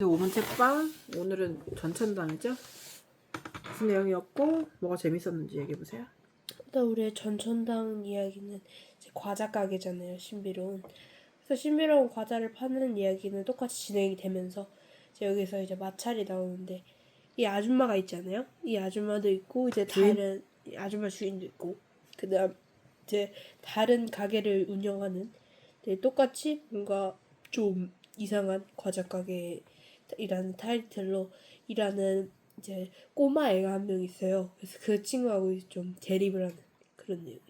5번 책방 오늘은 전천당이죠? 무슨 내용이었고 뭐가 재밌었는지 얘기해 보세요. 일단 우리의 전천당 이야기는 과자 가게잖아요. 신비로운. 그래서 신비로운 과자를 파는 이야기는 똑같이 진행이 되면서 이제 여기서 이제 마찰이 나오는데 이 아줌마가 있잖아요. 이 아줌마도 있고 이제 주인? 다른 이 아줌마 주인도 있고 그다음 이제 다른 가게를 운영하는 이제 똑같이 뭔가 좀 이상한 과자 가게 이라는 타이틀로 일하는 이제 꼬마 애가 한 명 있어요. 그래서 그 친구하고 좀 대립을 하는 그런 내용이.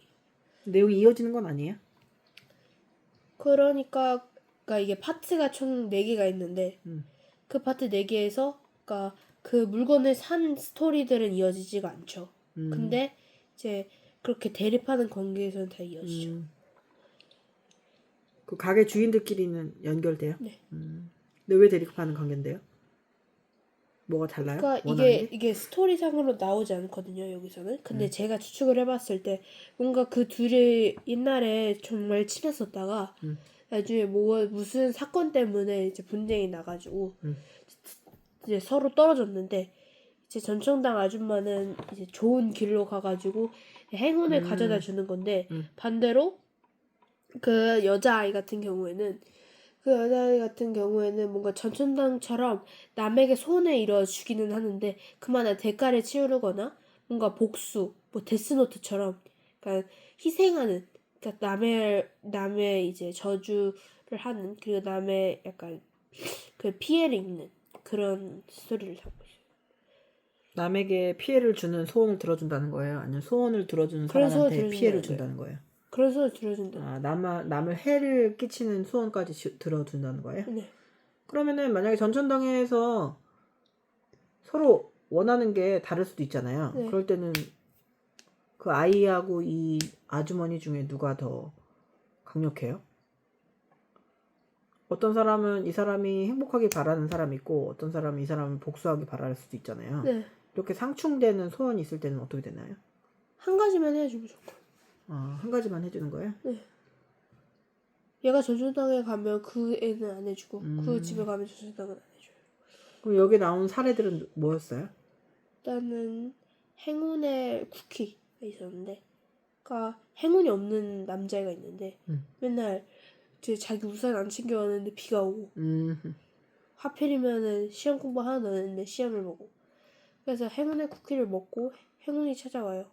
내용이 이어지는 건 아니에요? 그러니까 그러니까 이게 파트가 총 4개가 있는데 음. 그 파트 4개에서 그러니까 그 물건을 산 스토리들은 이어지지가 않죠. 음. 근데 이제 그렇게 대립하는 관계에서는 다 이어지죠. 음. 그 가게 주인들끼리는 연결돼요? 네. 음. 근데 왜 대립하는 관계인데요? 뭐가 달라요? 그러니까 원하는 이게 게? 이게 스토리상으로 나오지 않거든요 여기서는. 근데 음. 제가 추측을 해봤을 때 뭔가 그 둘이 옛날에 정말 친했었다가 음. 나중에 뭐 무슨 사건 때문에 이제 분쟁이 나가지고 음. 이제 서로 떨어졌는데 이제 전청당 아줌마는 이제 좋은 길로 가가지고 행운을 음. 가져다 주는 건데 음. 반대로 그 여자 아이 같은 경우에는 그 여자아이 같은 경우에는 뭔가 전천당처럼 남에게 소원을 이뤄 주기는 하는데 그만한 대가를 치르거나 뭔가 복수 뭐 데스노트처럼 그러니까 희생하는 그러니까 남의 남의 이제 저주를 하는 그리고 남의 약간 그 피해를 입는 그런 스토리를 하고 있어요. 남에게 피해를 주는 소원을 들어준다는 거예요? 아니면 소원을 들어주는 사람한테 피해를 거예요. 준다는 거예요? 그런 소리 들어준다. 아, 남, 남을 해를 끼치는 소원까지 주- 들어준다는 거예요? 네. 그러면은 만약에 전천당에서 서로 원하는 게 다를 수도 있잖아요. 네. 그럴 때는 그 아이하고 이 아주머니 중에 누가 더 강력해요? 어떤 사람은 이 사람이 행복하게 바라는 사람이 있고 어떤 사람은 이 사람을 복수하게 바랄 수도 있잖아요. 네. 이렇게 상충되는 소원이 있을 때는 어떻게 되나요? 한 가지만 해주면 좋고. 아, 한 가지만 해주는 거예요? 얘가 전천당에 가면 그 애는 안 해주고 음. 그 집에 가면 전천당은 안 해줘요. 그럼 여기 나온 사례들은 뭐였어요? 일단은 행운의 쿠키가 있었는데, 그러니까 행운이 없는 남자애가 있는데 음. 맨날 이제 자기 우산 안 챙겨 왔는데 비가 오고 음, 하필이면은 시험 공부 하나 넣었는데 시험을 보고 그래서 행운의 쿠키를 먹고 행운이 찾아와요.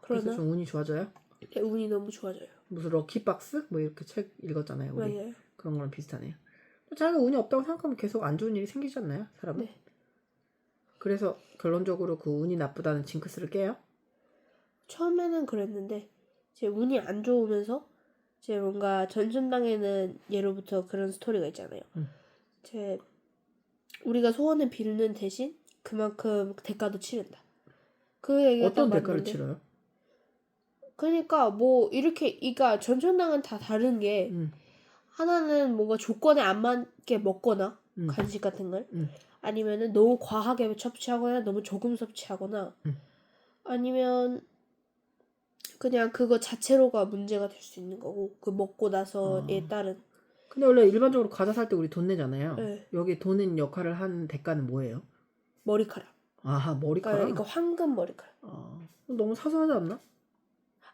그래서 그러나 좀 운이 좋아져요? 운이 너무 좋아져요. 무슨 럭키박스? 뭐 이렇게 책 읽었잖아요. 우리. 맞아요. 그런 거랑 비슷하네요. 자기가 운이 없다고 생각하면 계속 안 좋은 일이 생기지 않나요? 사람은? 네. 그래서 결론적으로 그 운이 나쁘다는 징크스를 깨요? 처음에는 그랬는데 이제 운이 안 좋으면서 이제 뭔가 전천당에는 예로부터 그런 스토리가 있잖아요. 음. 이제 우리가 소원을 빌는 대신 그만큼 대가도 치른다. 그 얘기가 어떤 딱 대가를 맞는데. 치러요? 그러니까 뭐 이렇게 그러니까 전천당은 다 다른 게 음, 하나는 뭔가 조건에 안 맞게 먹거나 음. 간식 같은 걸 음. 아니면은 너무 과하게 섭취하거나 너무 조금 섭취하거나 음. 아니면 그냥 그거 자체로가 문제가 될 수 있는 거고 그 먹고 나서에 아. 따른 근데 원래 일반적으로 과자 살 때 우리 돈 내잖아요. 네. 여기 돈은 역할을 한 대가는 뭐예요? 머리카락 아하 머리카락. 그러니까 이거 황금 머리카락 아, 너무 사소하지 않나?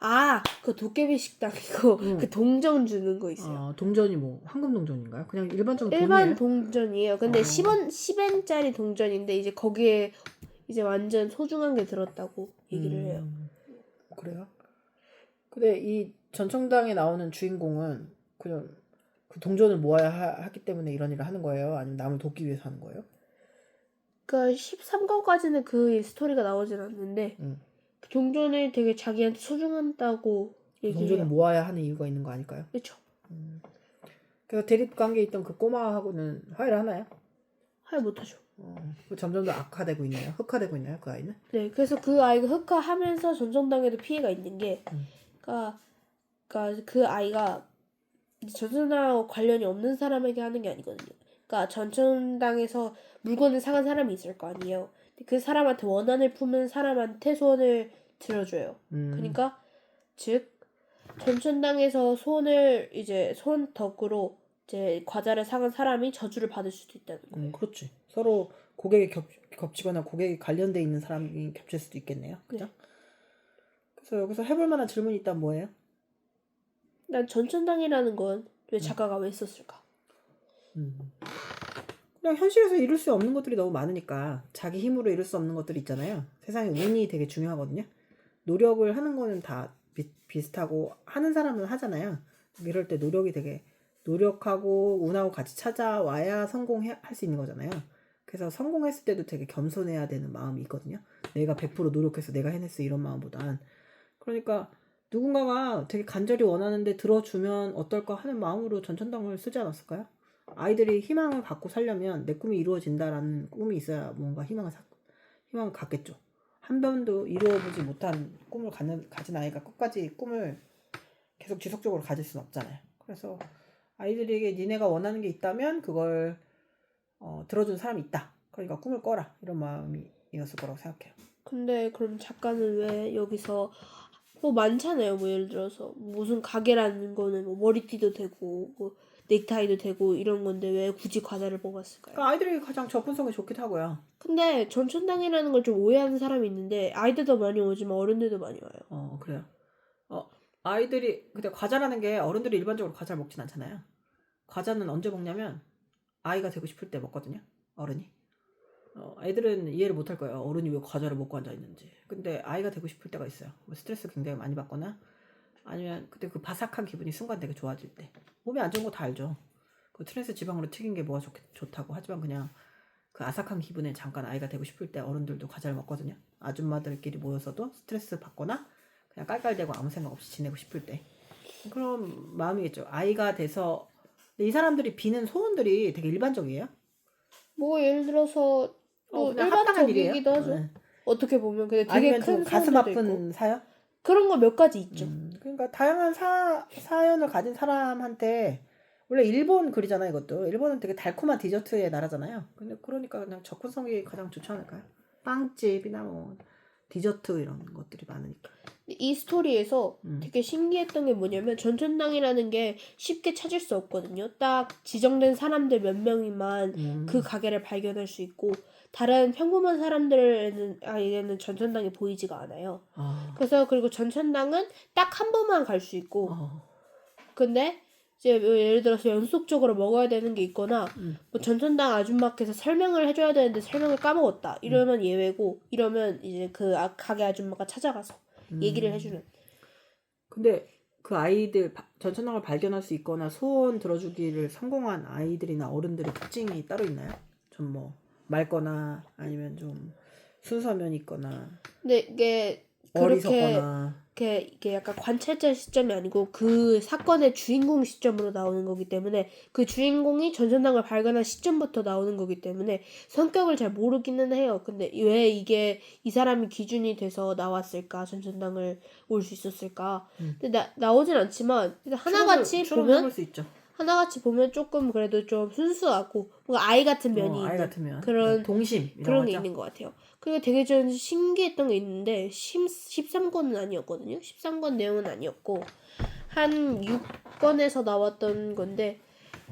아 그 도깨비 식당 이거 응. 그 동전 주는 거 있어요 아, 동전이 뭐 황금 동전인가요? 그냥 일반적으로 일반 돈이에요? 동전이에요 근데 아. 10원 10엔짜리 동전인데 이제 거기에 이제 완전 소중한 게 들었다고 얘기를 해요 음, 그래요? 근데 이 전청당에 나오는 주인공은 그냥 그 동전을 모아야 하, 기 때문에 이런 일을 하는 거예요? 아니면 남을 돕기 위해서 하는 거예요? 그러니까 13권까지는 그 스토리가 나오진 않는데 음. 그 동전을 되게 자기한테 소중하다고 그 얘기해요. 동전을 모아야 하는 이유가 있는 거 아닐까요? 그렇죠. 음. 그래서 대립 관계에 있던 그 꼬마하고는 화해를 하나요? 하여 못하죠. 어, 그 점점 더 악화되고 있나요? 흑화되고 있나요? 그 아이는? 네, 그래서 그 아이가 흑화하면서 전정당에도 피해가 있는 게, 음. 그러니까, 그러니까 그 아이가 전천당하고 관련이 없는 사람에게 하는 게 아니거든요. 그러니까 전천당에서 물건을 사간 사람이 있을 거 아니에요. 그 사람한테 원한을 품은 사람한테 소원을 들어줘요. 음. 그러니까 즉 전천당에서 소원을 이제 소원 덕으로 이제 과자를 사간 사람이 저주를 받을 수도 있다는 거예요. 음, 그렇지. 서로 고객이 겹, 겹치거나 고객이 관련돼 있는 사람이 겹칠 수도 있겠네요. 그죠? 그래서 여기서 해볼 만한 질문이 있다면 뭐예요? 난 전천당이라는 건 왜 작가가 왜 썼을까? 음. 그냥 현실에서 이룰 수 없는 것들이 너무 많으니까 자기 힘으로 이룰 수 없는 것들이 있잖아요. 세상에 운이 되게 중요하거든요. 노력을 하는 거는 다 비, 비슷하고 하는 사람은 하잖아요. 이럴 때 노력이 되게 노력하고 운하고 같이 찾아와야 성공할 수 있는 거잖아요. 그래서 성공했을 때도 되게 겸손해야 되는 마음이 있거든요. 내가 100% 노력해서 내가 해냈어 이런 마음보단 그러니까 누군가가 되게 간절히 원하는데 들어주면 어떨까 하는 마음으로 전천당을 쓰지 않았을까요? 아이들이 희망을 갖고 살려면 내 꿈이 이루어진다라는 꿈이 있어야 뭔가 희망을 사, 희망을 갖겠죠. 한 번도 이루어보지 못한 꿈을 가는, 가진 아이가 끝까지 꿈을 계속 지속적으로 가질 수는 없잖아요. 그래서 아이들에게 니네가 원하는 게 있다면 그걸 어, 들어준 사람이 있다. 그러니까 꿈을 꿔라. 이런 마음이었을 거라고 생각해요. 근데 그럼 작가는 왜 여기서 뭐 많잖아요. 뭐 예를 들어서 무슨 가게라는 거는 뭐 머리띠도 되고 뭐 넥타이도 되고 이런 건데 왜 굳이 과자를 뽑았을까요? 그러니까 아이들이 가장 접근성이 좋기도 하고요. 근데 전천당이라는 걸 좀 오해하는 사람이 있는데 아이들도 많이 오지만 어른들도 많이 와요. 어 그래요. 어 아이들이 근데 과자라는 게 어른들이 일반적으로 과자를 먹진 않잖아요. 과자는 언제 먹냐면 아이가 되고 싶을 때 먹거든요. 어른이. 어 애들은 이해를 못 할 거예요. 어른이 왜 과자를 먹고 앉아 있는지. 근데 아이가 되고 싶을 때가 있어요. 뭐 스트레스 굉장히 많이 받거나 아니면 그때 그 바삭한 기분이 순간 되게 좋아질 때. 몸에 안 좋은 거 다 알죠. 그 트랜스 지방으로 튀긴 게 뭐가 좋, 좋다고 하지만 그냥 그 아삭한 기분에 잠깐 아이가 되고 싶을 때 어른들도 과자를 먹거든요. 아줌마들끼리 모여서도 스트레스 받거나 그냥 깔깔대고 아무 생각 없이 지내고 싶을 때 그런 마음이겠죠. 아이가 돼서 이 사람들이 비는 소원들이 되게 일반적이에요. 뭐 예를 들어서 뭐 어. 일반적이기도 하죠. 네. 어떻게 보면 근데 되게 큰좀 가슴 아픈. 사연? 그런 거 몇 가지 있죠. 음, 그러니까 다양한 사, 사연을 가진 사람한테 원래 일본 글이잖아요, 이것도. 일본은 되게 달콤한 디저트의 나라잖아요. 근데 그러니까 그냥 접근성이 가장 좋지 않을까요? 빵집이나 뭐 디저트 이런 것들이 많으니까. 이 스토리에서 음. 되게 신기했던 게 뭐냐면 전천당이라는 게 쉽게 찾을 수 없거든요. 딱 지정된 사람들 몇 명이만 음. 그 가게를 발견할 수 있고 다른 평범한 사람들에는 아이에는 전천당이 보이지가 않아요. 아, 그래서 그리고 전천당은 딱 한 번만 갈 수 있고 어, 근데 이제 뭐 예를 들어서 연속적으로 먹어야 되는 게 있거나 음. 뭐 전천당 아줌마께서 설명을 해줘야 되는데 설명을 까먹었다 이러면 음. 예외고 이러면 이제 그 아- 가게 아줌마가 찾아가서 얘기를 음. 해주는 근데 그 아이들 바- 전천당을 발견할 수 있거나 소원 들어주기를 성공한 아이들이나 어른들의 특징이 따로 있나요? 좀뭐 맑거나 아니면 좀 순서면 있거나 근데 이게 그렇게 어리석거나 이렇게 이게 약간 관찰자 시점이 아니고 그 사건의 주인공 시점으로 나오는 거기 때문에 그 주인공이 전천당을 발견한 시점부터 나오는 거기 때문에 성격을 잘 모르기는 해요. 근데 왜 이게 이 사람이 기준이 돼서 나왔을까 전천당을 올 수 있었을까? 음. 근데 나 나오진 않지만 일단 하나같이 보면 해볼 수 있죠. 하나같이 보면 조금 그래도 좀 순수하고 뭔가 아이 같은 면이 어, 아이 있는 같으면 그런- 동심 이런 그런 게 거죠. 있는 것 같아요. 그리고 되게 좀 신기했던 게 있는데 10, 13권은 아니었거든요. 13권 내용은 아니었고 한 6권에서 나왔던 건데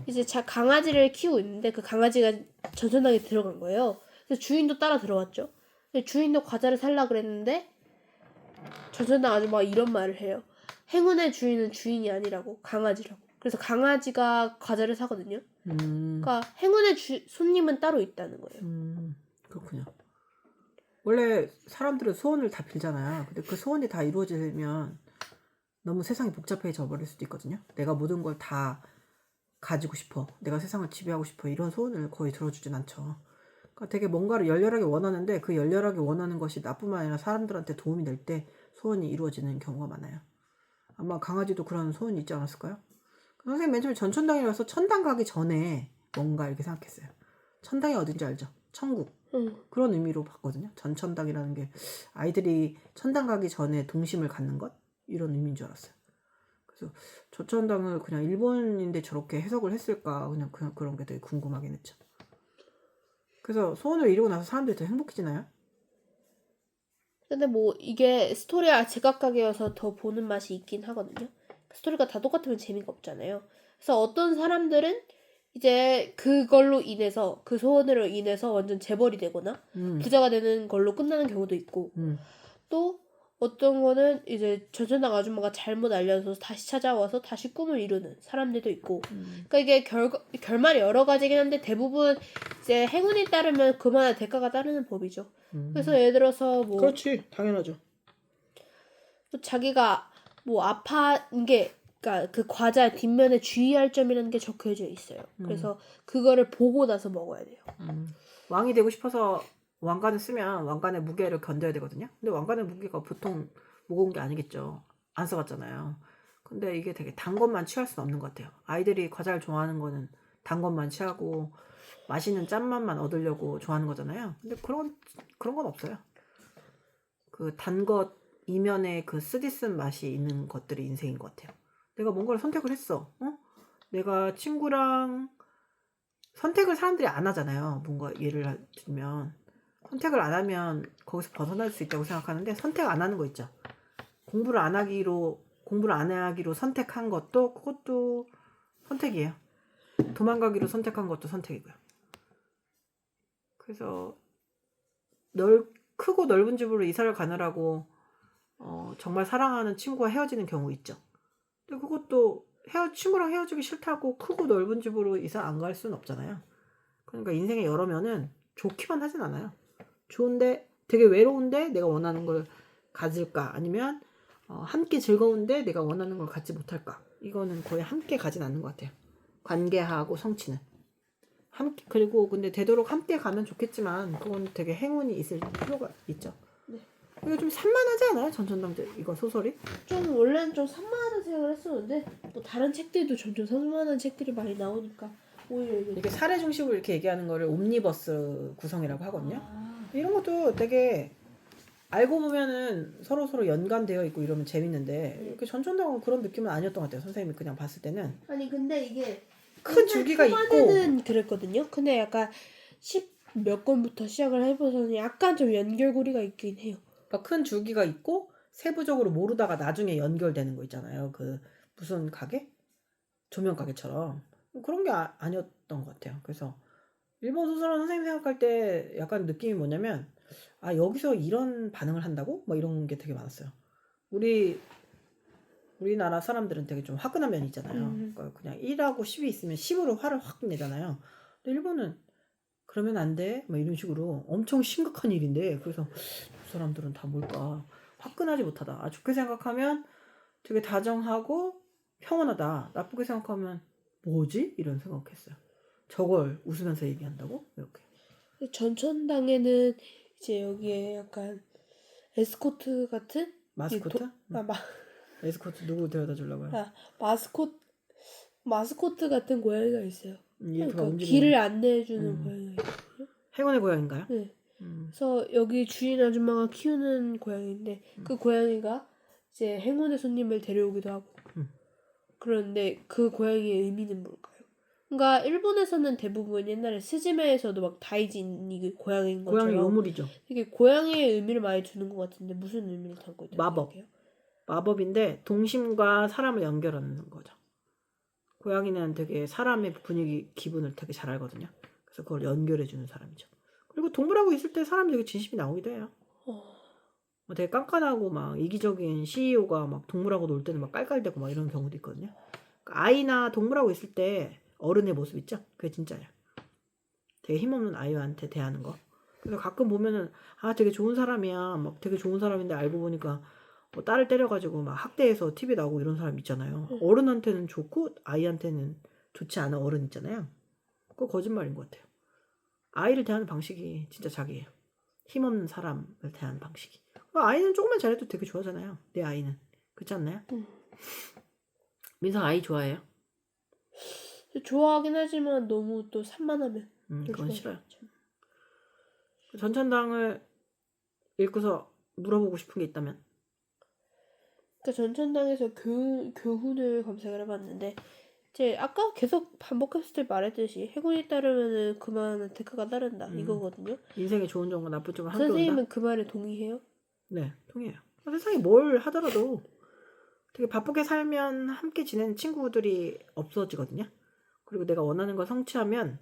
이제 자 강아지를 키우고 있는데 그 강아지가 전천당에 들어간 거예요. 그래서 주인도 따라 들어왔죠. 근데 주인도 과자를 살라 그랬는데 전천당 아줌마가 이런 말을 해요. 행운의 주인은 주인이 아니라고 강아지라고. 그래서 강아지가 과자를 사거든요. 음, 그러니까 행운의 주, 손님은 따로 있다는 거예요. 음, 그렇군요. 원래 사람들은 소원을 다 빌잖아요. 근데 그 소원이 다 이루어지면 너무 세상이 복잡해져 버릴 수도 있거든요. 내가 모든 걸 다 가지고 싶어. 내가 세상을 지배하고 싶어. 이런 소원을 거의 들어주진 않죠. 그러니까 되게 뭔가를 열렬하게 원하는데 그 열렬하게 원하는 것이 나뿐만 아니라 사람들한테 도움이 될 때 소원이 이루어지는 경우가 많아요. 아마 강아지도 그런 소원이 있지 않았을까요? 선생님 맨 처음에 전천당이라서 천당 가기 전에 뭔가 이렇게 생각했어요. 천당이 어딘지 알죠? 천국. 응. 그런 의미로 봤거든요. 전천당이라는 게 아이들이 천당 가기 전에 동심을 갖는 것 이런 의미인 줄 알았어요. 그래서 저천당을 그냥 일본인데 저렇게 해석을 했을까 그냥 그냥 그런 게 되게 궁금하긴 했죠. 그래서 소원을 이루고 나서 사람들이 더 행복해지나요? 근데 뭐 이게 스토리가 제각각이어서 더 보는 맛이 있긴 하거든요. 스토리가 다 똑같으면 재미가 없잖아요. 그래서 어떤 사람들은 이제 그걸로 인해서 그 소원으로 인해서 완전 재벌이 되거나 음. 부자가 되는 걸로 끝나는 경우도 있고 음. 또 어떤 거는 이제 전천당 아줌마가 잘못 알려서 다시 찾아와서 다시 꿈을 이루는 사람들도 있고 음. 그러니까 이게 결 결말이 여러 가지긴 한데 대부분 이제 행운이 따르면 그만한 대가가 따르는 법이죠. 음. 그래서 예를 들어서 뭐 그렇지 당연하죠. 또 자기가 뭐 아파인 게 그러니까 그 과자 뒷면에 주의할 점이라는 게 적혀져 있어요. 그래서 그거를 보고 나서 먹어야 돼요. 음. 왕이 되고 싶어서 왕관을 쓰면 왕관의 무게를 견뎌야 되거든요. 근데 왕관의 무게가 보통 무거운 게 아니겠죠. 안 써봤잖아요. 근데 이게 되게 단 것만 취할 수는 없는 것 같아요. 아이들이 과자를 좋아하는 거는 단 것만 취하고 맛있는 짠맛만 얻으려고 좋아하는 거잖아요. 근데 그런 그런 건 없어요. 그 단 것 이면에 그 쓰디쓴 맛이 있는 것들이 인생인 것 같아요. 내가 뭔가를 선택을 했어. 어? 내가 친구랑 선택을 사람들이 안 하잖아요. 뭔가 예를 들면 선택을 안 하면 거기서 벗어날 수 있다고 생각하는데 선택 안 하는 거 있죠. 공부를 안 하기로 공부를 안 하기로 선택한 것도 그것도 선택이에요. 도망가기로 선택한 것도 선택이고요. 그래서 넓 크고 넓은 집으로 이사를 가느라고 어, 정말 사랑하는 친구와 헤어지는 경우 있죠. 근데 그것도 헤어 친구랑 헤어지기 싫다고 크고 넓은 집으로 이사 안 갈 수는 없잖아요. 그러니까 인생의 여러 면은 좋기만 하진 않아요. 좋은데 되게 외로운데 내가 원하는 걸 가질까 아니면 어, 함께 즐거운데 내가 원하는 걸 갖지 못할까 이거는 거의 함께 가진 않는 것 같아요. 관계하고 성취는 함께 그리고 근데 되도록 함께 가면 좋겠지만 그건 되게 행운이 있을 필요가 있죠. 네. 이거 좀 산만하지 않아요 전천당제 이거 소설이? 좀 원래는 좀 산만한 생각을 했었는데 뭐 다른 책들도 점점 산만한 책들이 많이 나오니까 오히려 이게 이게 사례 중심으로 이렇게 얘기하는 거를 옴니버스 구성이라고 하거든요. 아, 이런 것도 되게 알고 보면은 서로 서로 연관되어 있고 이러면 재밌는데 이렇게 전천당은 그런 느낌은 아니었던 것 같아요. 선생님이 그냥 봤을 때는 아니 근데 이게 큰 주기가 있고 초반에는 그랬거든요. 근데 약간 10 몇 권부터 시작을 해봐서는 약간 좀 연결고리가 있긴 해요. 그러니까 큰 주기가 있고 세부적으로 모르다가 나중에 연결되는 거 있잖아요. 그 무슨 가게? 조명 가게처럼 그런 게 아, 아니었던 것 같아요. 그래서 일본 소설은 선생님 생각할 때 약간 느낌이 뭐냐면 아 여기서 이런 반응을 한다고? 뭐 이런 게 되게 많았어요. 우리 우리나라 사람들은 되게 좀 화끈한 면이 있잖아요. 음. 그러니까 그냥 1하고 10이 있으면 10으로 화를 확 내잖아요. 근데 일본은 그러면 안 돼. 막 이런 식으로 엄청 심각한 일인데 그래서 그 사람들은 다 뭘까? 화끈하지 못하다. 아, 좋게 생각하면 되게 다정하고 평온하다. 나쁘게 생각하면 뭐지? 이런 생각했어요. 저걸 웃으면서 얘기한다고? 이렇게. 전천당에는 이제 여기에 약간 에스코트 같은 마스코트? 도- 아, 마, 에스코트 누구 데려다 주려고요? 아, 마스코 마스코트 같은 고양이가 있어요. 음, 그러니까 길을 안내해 주는 음. 고양이가 있어요. 행운의 고양인가요? 네. 음. 그래서 여기 주인 아줌마가 키우는 고양이인데 그 고양이가 이제 행운의 손님을 데려오기도 하고 음. 그런데 그 고양이의 의미는 뭘까요? 그러니까 일본에서는 대부분 옛날에 스즈메에서도 막 다이진이 그 고양이인 것처럼 고양이 요물이죠. 되게 고양이의 의미를 많이 주는 것 같은데 무슨 의미를 담고 있다고 마법. 생각해요? 마법인데 동심과 사람을 연결하는 거죠. 고양이는 되게 사람의 분위기, 기분을 되게 잘 알거든요. 그래서 그걸 연결해 주는 사람이죠. 그리고 동물하고 있을 때 사람 되게 진심이 나오기도 해요. 어, 뭐 되게 깐깐하고 막 이기적인 CEO가 막 동물하고 놀 때는 막 깔깔대고 막 이런 경우도 있거든요. 그러니까 아이나 동물하고 있을 때 어른의 모습 있죠? 그게 진짜예요. 되게 힘없는 아이한테 대하는 거. 그래서 가끔 보면은 아 되게 좋은 사람이야. 막 되게 좋은 사람인데 알고 보니까 뭐 딸을 때려가지고 막 학대해서 TV 나오고 이런 사람 있잖아요. 응. 어른한테는 좋고 아이한테는 좋지 않은 어른 있잖아요. 그거 거짓말인 것 같아요. 아이를 대하는 방식이 진짜 자기예요. 힘없는 사람을 대하는 방식이. 그 아이는 조금만 잘해도 되게 좋아하잖아요. 내 아이는. 그렇지 않나요? 음. 민상 아이 좋아해요? 좋아하긴 하지만 너무 또 산만하면 음, 또 그건 싫어요. 전천당을 읽고서 물어보고 싶은 게 있다면 그러니까 전천당에서 교, 교훈을 검색을 해봤는데 이제 아까 계속 반복했을 때 말했듯이 해군이 따르면은 그만한 대가가 따른다 음. 이거거든요. 인생의 좋은 점과 나쁜 점을 함께. 선생님은 그 말에 동의해요? 네, 통해요. 세상에 뭘 하더라도 되게 바쁘게 살면 함께 지내는 친구들이 없어지거든요. 그리고 내가 원하는 걸 성취하면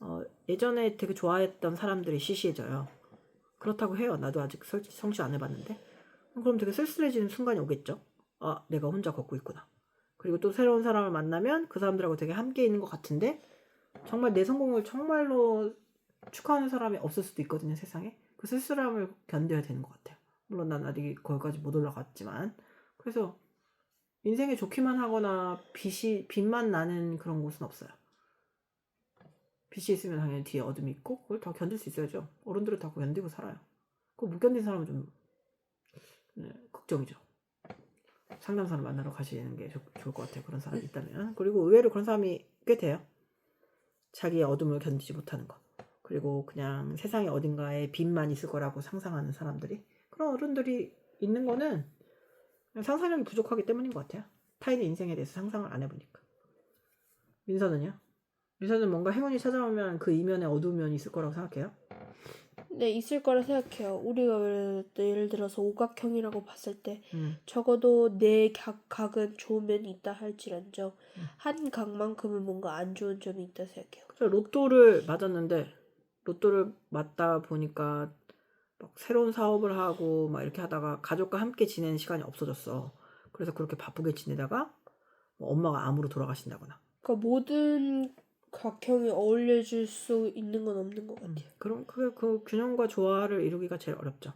어, 예전에 되게 좋아했던 사람들이 시시해져요. 그렇다고 해요. 나도 아직 설- 성취 안 해봤는데. 그럼 되게 쓸쓸해지는 순간이 오겠죠. 아, 내가 혼자 걷고 있구나. 그리고 또 새로운 사람을 만나면 그 사람들하고 되게 함께 있는 것 같은데 정말 내 성공을 정말로 축하하는 사람이 없을 수도 있거든요, 세상에. 그 쓸쓸함을 견뎌야 되는 것 같아요. 물론 난 아직 거기까지 못 올라갔지만. 그래서 인생에 좋기만 하거나 빛이, 빛만 나는 그런 곳은 없어요. 빛이 있으면 당연히 뒤에 어둠이 있고 그걸 다 견딜 수 있어야죠. 어른들은 다 견디고 살아요. 그거 못 견디는 사람은 좀 네, 걱정이죠. 상담사를 만나러 가시는 게 좋, 좋을 것 같아요. 그런 사람이 있다면. 그리고 의외로 그런 사람이 꽤 돼요. 자기의 어둠을 견디지 못하는 거. 그리고 그냥 세상의 어딘가에 빛만 있을 거라고 상상하는 사람들이. 그런 어른들이 있는 거는 상상력이 부족하기 때문인 것 같아요. 타인의 인생에 대해서 상상을 안 해보니까. 민서는요? 민서는 뭔가 행운이 찾아오면 그 이면에 어두운 면이 있을 거라고 생각해요? 네, 있을 거라 생각해요. 우리가 예를, 예를 들어서 오각형이라고 봤을 때 음. 적어도 내 각, 각은 좋은 면이 있다 할지언정 음. 한 각만큼은 뭔가 안 좋은 점이 있다 생각해요. 저 로또를 맞았는데 로또를 맞다 보니까 막 새로운 사업을 하고 막 이렇게 하다가 가족과 함께 지내는 시간이 없어졌어. 그래서 그렇게 바쁘게 지내다가 뭐 엄마가 암으로 돌아가신다거나. 그러니까 모든 각형이 어울려줄 수 있는 건 없는 것 같아요. 그럼 그, 그 균형과 조화를 이루기가 제일 어렵죠.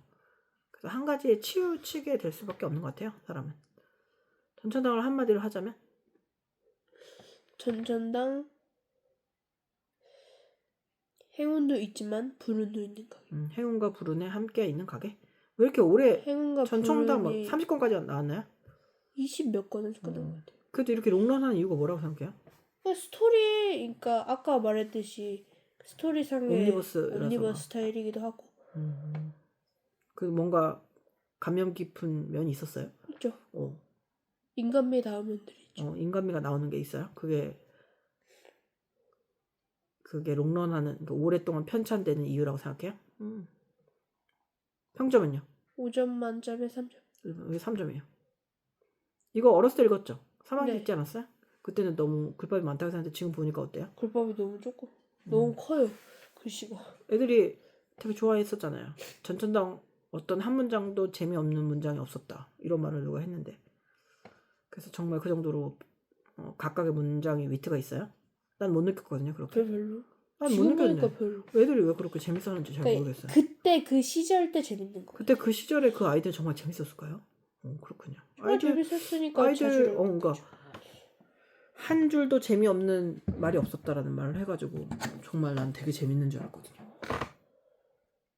그래서 한 가지에 치우치게 될 수밖에 없는 것 같아요. 사람은. 전천당을 한마디로 하자면 전전당 행운도 있지만 불운도 있는 가게. 음, 행운과 불운에 함께 있는 가게. 왜 이렇게 오래 행운과 전청당 뭐 불운이 30권까지 나왔나요? 20 몇 건에서 끝난 음. 것 같아요. 그래도 이렇게 롱런하는 이유가 뭐라고 생각해요? 그러니까 스토리, 그러니까 아까 말했듯이 스토리상의 옴니버스라서. 옴니버스 스타일이기도 하고 음. 그 뭔가 감명 깊은 면이 있었어요. 있죠. 어, 인간미 다음면들이 있죠. 어, 인간미가 나오는 게 있어요. 그게 그게 롱런하는 그러니까 오랫동안 편찬되는 이유라고 생각해요. 음. 평점은요? 5점 만점에 3점. 이게 3점이에요. 이거 어렸을 때 읽었죠? 3학년 네. 읽지 않았어요? 그때는 너무 글밥이 많다고 생각했는데 지금 보니까 어때요? 글밥이 너무 조금 음. 너무 커요. 글씨가. 애들이 되게 좋아했었잖아요. 전천당 어떤 한 문장도 재미없는 문장이 없었다. 이런 말을 누가 했는데. 그래서 정말 그 정도로 어, 각각의 문장이 위트가 있어요. 난 못 느꼈거든요. 그렇게. 별 별로. 난 못 지금 느꼈네. 보니까 별로. 애들이 왜 그렇게 재밌었는지 잘 그러니까 모르겠어요. 그때 그 시절 때 재밌는 거. 그때 그 시절에 그 아이들 정말 재밌었을까요? 어, 그렇군요. 정말 아이들 재밌었으니까 아이들 자주 어 그러니까 한 줄도 재미없는 말이 없었다라는 말을 해가지고 정말 난 되게 재밌는 줄 알았거든요.